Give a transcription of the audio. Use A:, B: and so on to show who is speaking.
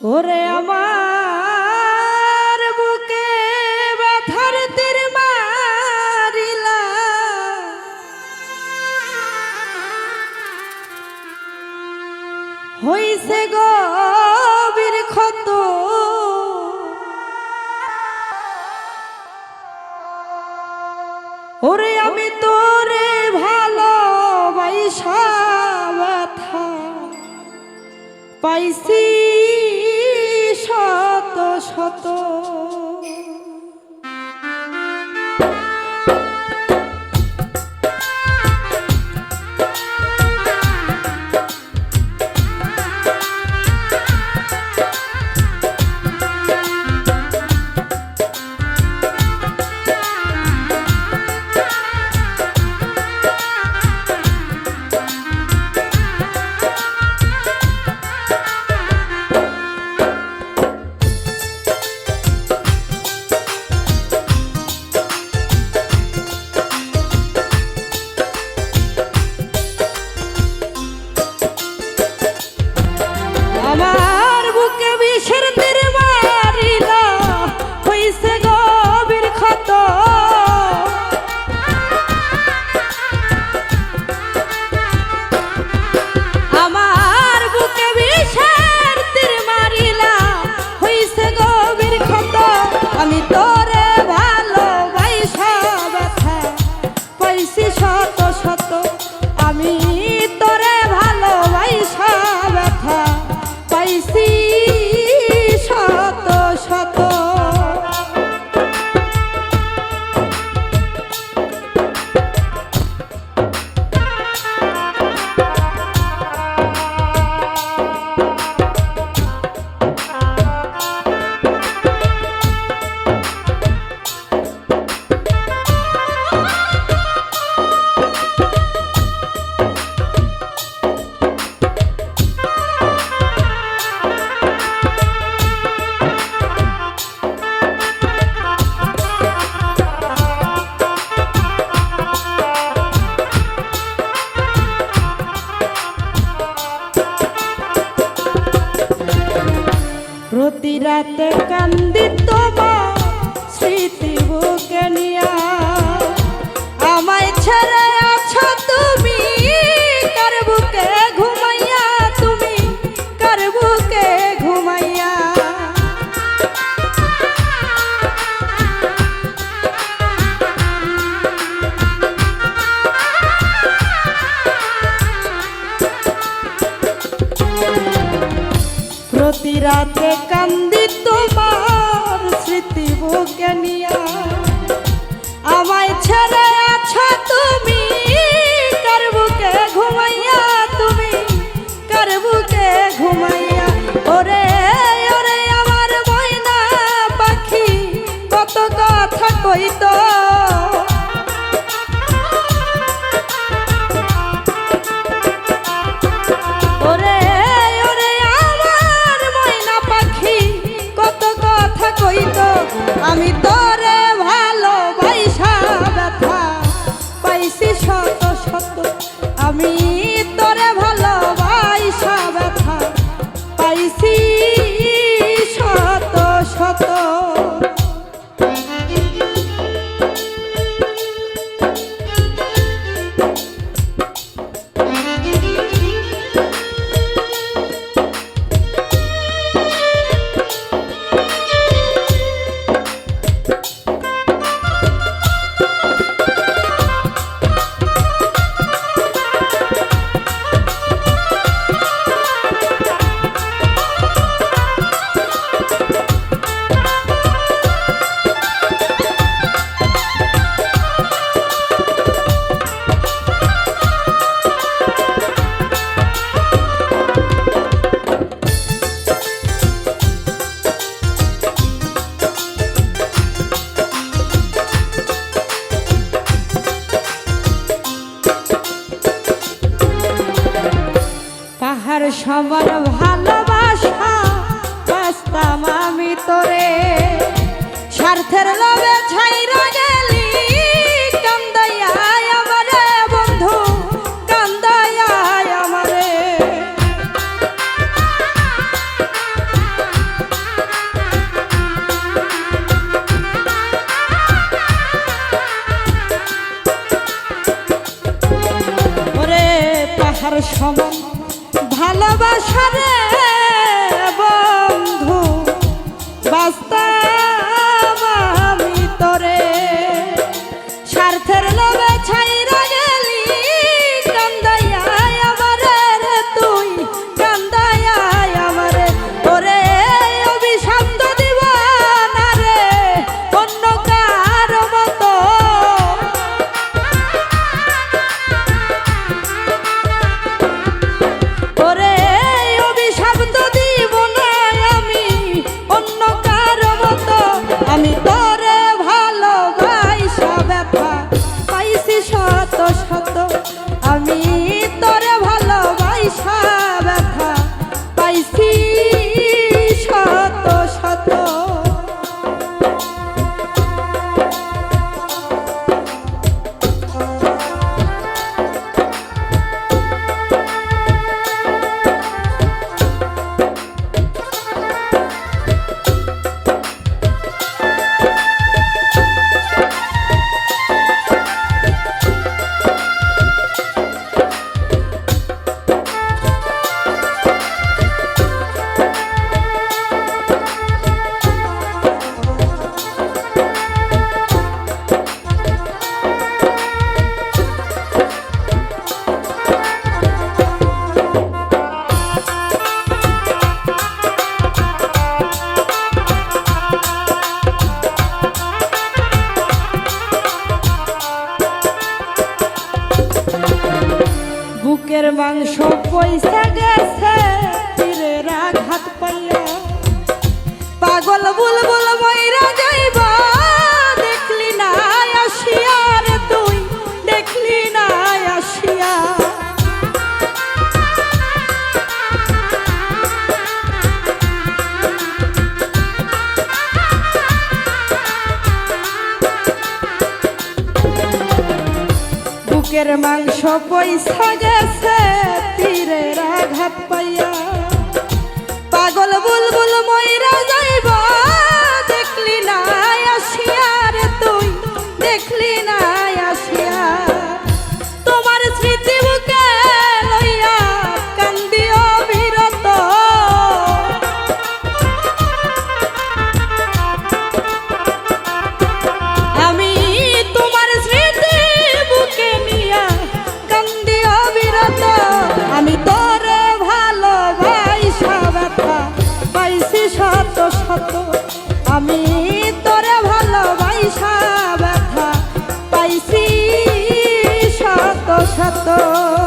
A: ওরে আমার বুকে ব্যথার তীর মারিলা। হইছে গভীর ক্ষত। ওরে আমি তোরে ভালো বাইসা ব্যথা। পাইছি ক্ষত রাতে কান্দি তোমার স্মৃতি বুকে নিয়া oh আমার ভালোবাসা বাঁচতাম আমি তোরে। স্বার্থের লোভে সংসারে বন্ধু বাস্তা আমি তরে শত শত আমি মাংস পয়সা গেছে তীরের আঘাত পাইয়া। পাগল বুলবুল ময়রা বুকের মাংস পয়সা গেছে তীরের আঘাত পাইয়া। পাগল বুলবুল ময়রা তো